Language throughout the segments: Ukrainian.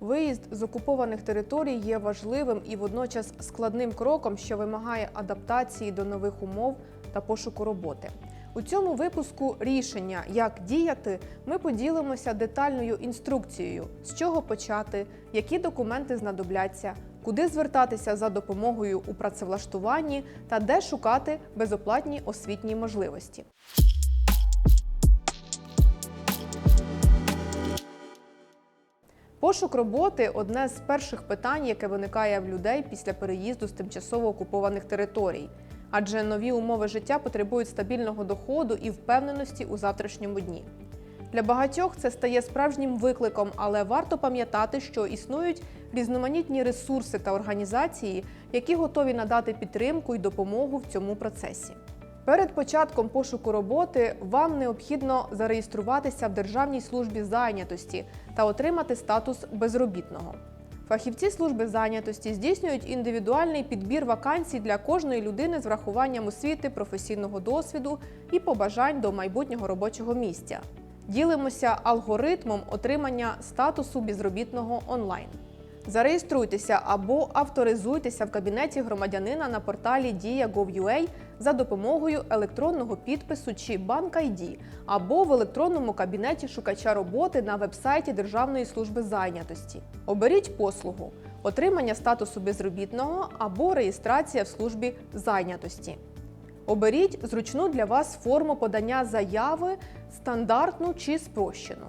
Виїзд з окупованих територій є важливим і водночас складним кроком, що вимагає адаптації до нових умов та пошуку роботи. У цьому випуску рішення, як діяти, ми поділимося детальною інструкцією, з чого почати, які документи знадобляться, куди звертатися за допомогою у працевлаштуванні та де шукати безоплатні освітні можливості. Пошук роботи одне з перших питань, яке виникає в людей після переїзду з тимчасово окупованих територій. Адже нові умови життя потребують стабільного доходу і впевненості у завтрашньому дні. Для багатьох це стає справжнім викликом, але варто пам'ятати, що існують різноманітні ресурси та організації, які готові надати підтримку і допомогу в цьому процесі. Перед початком пошуку роботи вам необхідно зареєструватися в Державній службі зайнятості та отримати статус безробітного. Фахівці служби зайнятості здійснюють індивідуальний підбір вакансій для кожної людини з врахуванням освіти, професійного досвіду і побажань до майбутнього робочого місця. Ділимося алгоритмом отримання статусу безробітного онлайн. Зареєструйтеся або авторизуйтеся в кабінеті громадянина на порталі Дія.gov.ua за допомогою електронного підпису чи банк ID, або в електронному кабінеті шукача роботи на вебсайті Державної служби зайнятості. Оберіть послугу отримання статусу безробітного або реєстрація в службі зайнятості. Оберіть зручну для вас форму подання заяви, стандартну чи спрощену.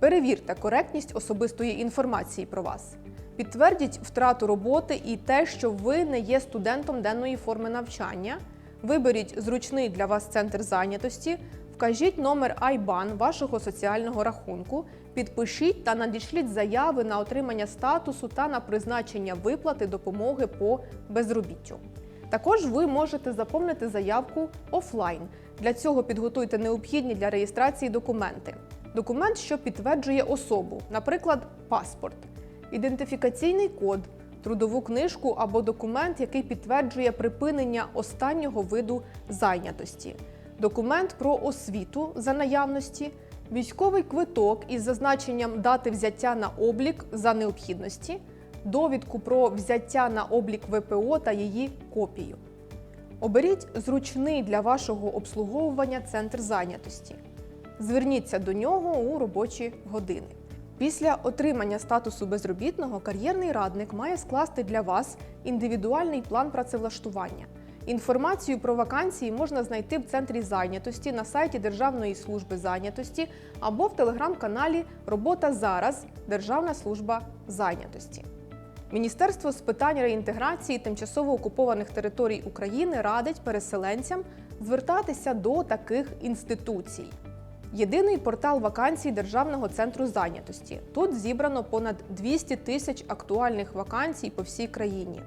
Перевірте коректність особистої інформації про вас. Підтвердіть втрату роботи і те, що ви не є студентом денної форми навчання. Виберіть зручний для вас центр зайнятості, вкажіть номер IBAN вашого соціального рахунку, підпишіть та надішліть заяви на отримання статусу та на призначення виплати допомоги по безробіттю. Також ви можете заповнити заявку офлайн. Для цього підготуйте необхідні для реєстрації документи. Документ, що підтверджує особу, наприклад, паспорт, ідентифікаційний код, трудову книжку або документ, який підтверджує припинення останнього виду зайнятості, документ про освіту за наявності, військовий квиток із зазначенням дати взяття на облік за необхідності, довідку про взяття на облік ВПО та її копію. Оберіть зручний для вашого обслуговування центр зайнятості. Зверніться до нього у робочі години. Після отримання статусу безробітного кар'єрний радник має скласти для вас індивідуальний план працевлаштування. Інформацію про вакансії можна знайти в центрі зайнятості на сайті Державної служби зайнятості або в телеграм-каналі Робота зараз Державна служба зайнятості. Міністерство з питань реінтеграції тимчасово окупованих територій України радить переселенцям звертатися до таких інституцій. Єдиний портал вакансій Державного центру зайнятості. Тут зібрано понад 200 тисяч актуальних вакансій по всій країні.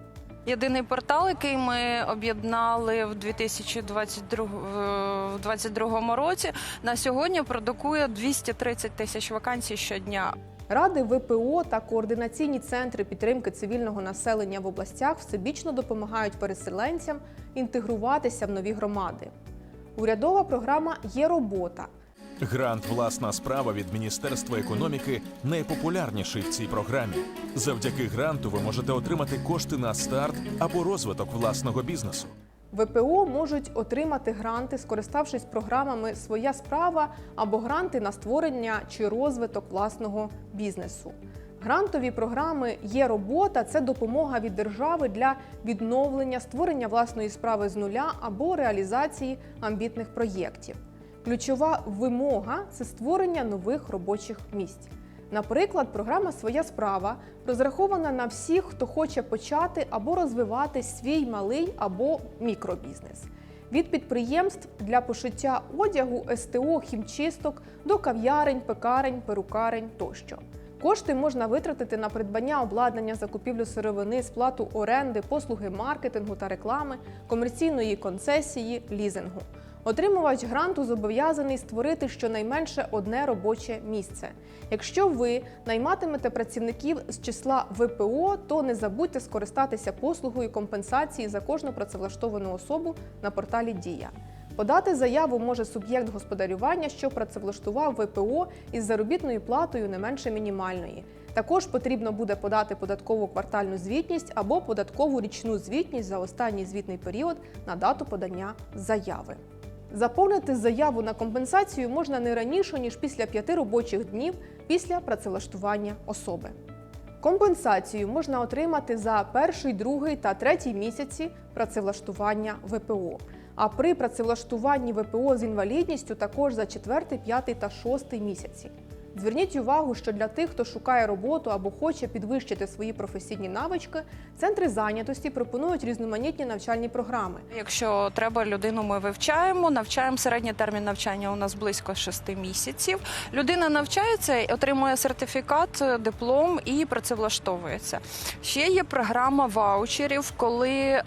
Єдиний портал, який ми об'єднали в 2022 році, на сьогодні продукує 230 тисяч вакансій щодня. Ради ВПО та координаційні центри підтримки цивільного населення в областях всебічно допомагають переселенцям інтегруватися в нові громади. Урядова програма є робота. Грант Власна справа від Міністерства економіки найпопулярніший в цій програмі. Завдяки гранту ви можете отримати кошти на старт або розвиток власного бізнесу. ВПО можуть отримати гранти, скориставшись програмами Своя справа або гранти на створення чи розвиток власного бізнесу. Грантові програми є робота це допомога від держави для відновлення, створення власної справи з нуля або реалізації амбітних проєктів. Ключова вимога це створення нових робочих місць. Наприклад, програма Своя справа розрахована на всіх, хто хоче почати або розвивати свій малий або мікробізнес. Від підприємств для пошиття одягу, СТО, хімчисток до кав'ярень, пекарень, перукарень тощо. Кошти можна витратити на придбання обладнання, закупівлю сировини, сплату оренди, послуги маркетингу та реклами, комерційної концесії, лізингу. Отримувач гранту зобов'язаний створити щонайменше одне робоче місце. Якщо ви найматимете працівників з числа ВПО, то не забудьте скористатися послугою компенсації за кожну працевлаштовану особу на порталі Дія. Подати заяву може суб'єкт господарювання, що працевлаштував ВПО із заробітною платою не менше мінімальної. Також потрібно буде подати податкову квартальну звітність або податкову річну звітність за останній звітний період на дату подання заяви. Заповнити заяву на компенсацію можна не раніше ніж після п'яти робочих днів після працевлаштування особи. Компенсацію можна отримати за перший, другий та третій місяці працевлаштування ВПО. А при працевлаштуванні ВПО з інвалідністю також за четвертий, п'ятий та шостий місяці. Зверніть увагу, що для тих, хто шукає роботу або хоче підвищити свої професійні навички, центри зайнятості пропонують різноманітні навчальні програми. Якщо треба людину, ми вивчаємо. Навчаємо середній термін навчання у нас близько 6 місяців. Людина навчається, отримує сертифікат, диплом і працевлаштовується. Ще є програма ваучерів, коли е,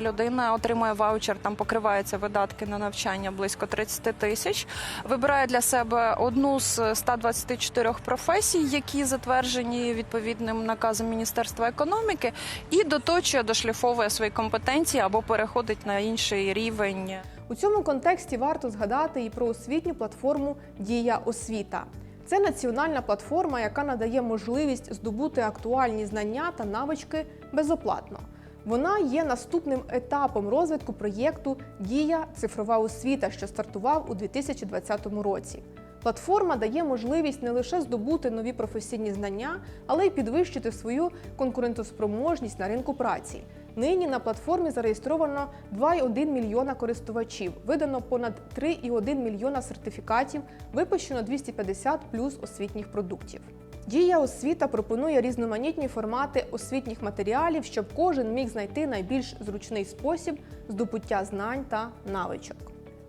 людина отримує ваучер, там покриваються видатки на навчання близько 30 тисяч. Вибирає для себе одну з 124 професій, які затверджені відповідним наказом Міністерства економіки, і доточує, дошліфовує свої компетенції або переходить на інший рівень. У цьому контексті варто згадати і про освітню платформу Дія освіта. Це національна платформа, яка надає можливість здобути актуальні знання та навички безоплатно. Вона є наступним етапом розвитку проєкту Дія цифрова освіта, що стартував у 2020 році. Платформа дає можливість не лише здобути нові професійні знання, але й підвищити свою конкурентоспроможність на ринку праці. Нині на платформі зареєстровано 2,1 мільйона користувачів, видано понад 3,1 мільйона сертифікатів, випущено 250 плюс освітніх продуктів. Дія освіта пропонує різноманітні формати освітніх матеріалів, щоб кожен міг знайти найбільш зручний спосіб здобуття знань та навичок.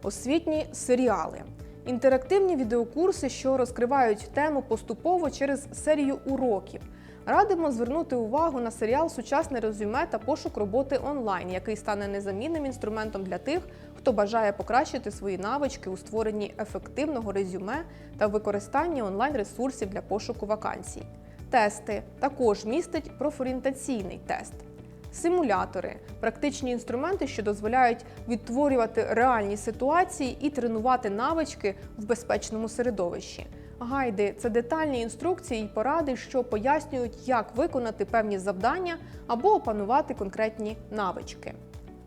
Освітні серіали. Інтерактивні відеокурси, що розкривають тему поступово через серію уроків. Радимо звернути увагу на серіал Сучасне резюме та пошук роботи онлайн, який стане незамінним інструментом для тих, хто бажає покращити свої навички у створенні ефективного резюме та використанні онлайн-ресурсів для пошуку вакансій. Тести також містить профорієнтаційний тест. Симулятори практичні інструменти, що дозволяють відтворювати реальні ситуації і тренувати навички в безпечному середовищі. Гайди це детальні інструкції і поради, що пояснюють, як виконати певні завдання або опанувати конкретні навички.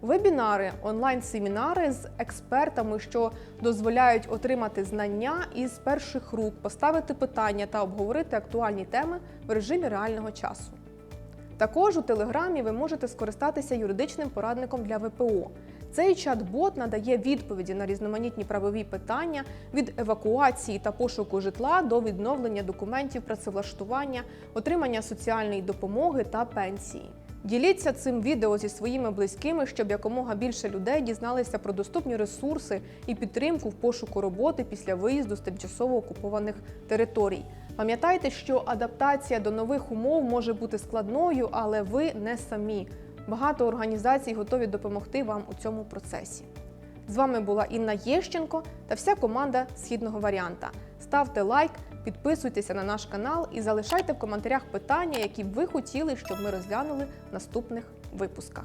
Вебінари онлайн-семінари з експертами, що дозволяють отримати знання із перших рук, поставити питання та обговорити актуальні теми в режимі реального часу. Також у Телеграмі ви можете скористатися юридичним порадником для ВПО. Цей чат-бот надає відповіді на різноманітні правові питання від евакуації та пошуку житла до відновлення документів працевлаштування, отримання соціальної допомоги та пенсії. Діліться цим відео зі своїми близькими, щоб якомога більше людей дізналися про доступні ресурси і підтримку в пошуку роботи після виїзду з тимчасово окупованих територій. Пам'ятайте, що адаптація до нових умов може бути складною, але ви не самі. Багато організацій готові допомогти вам у цьому процесі. З вами була Інна Єщенко та вся команда східного варіанта. Ставте лайк, підписуйтеся на наш канал і залишайте в коментарях питання, які б ви хотіли, щоб ми розглянули в наступних випусках.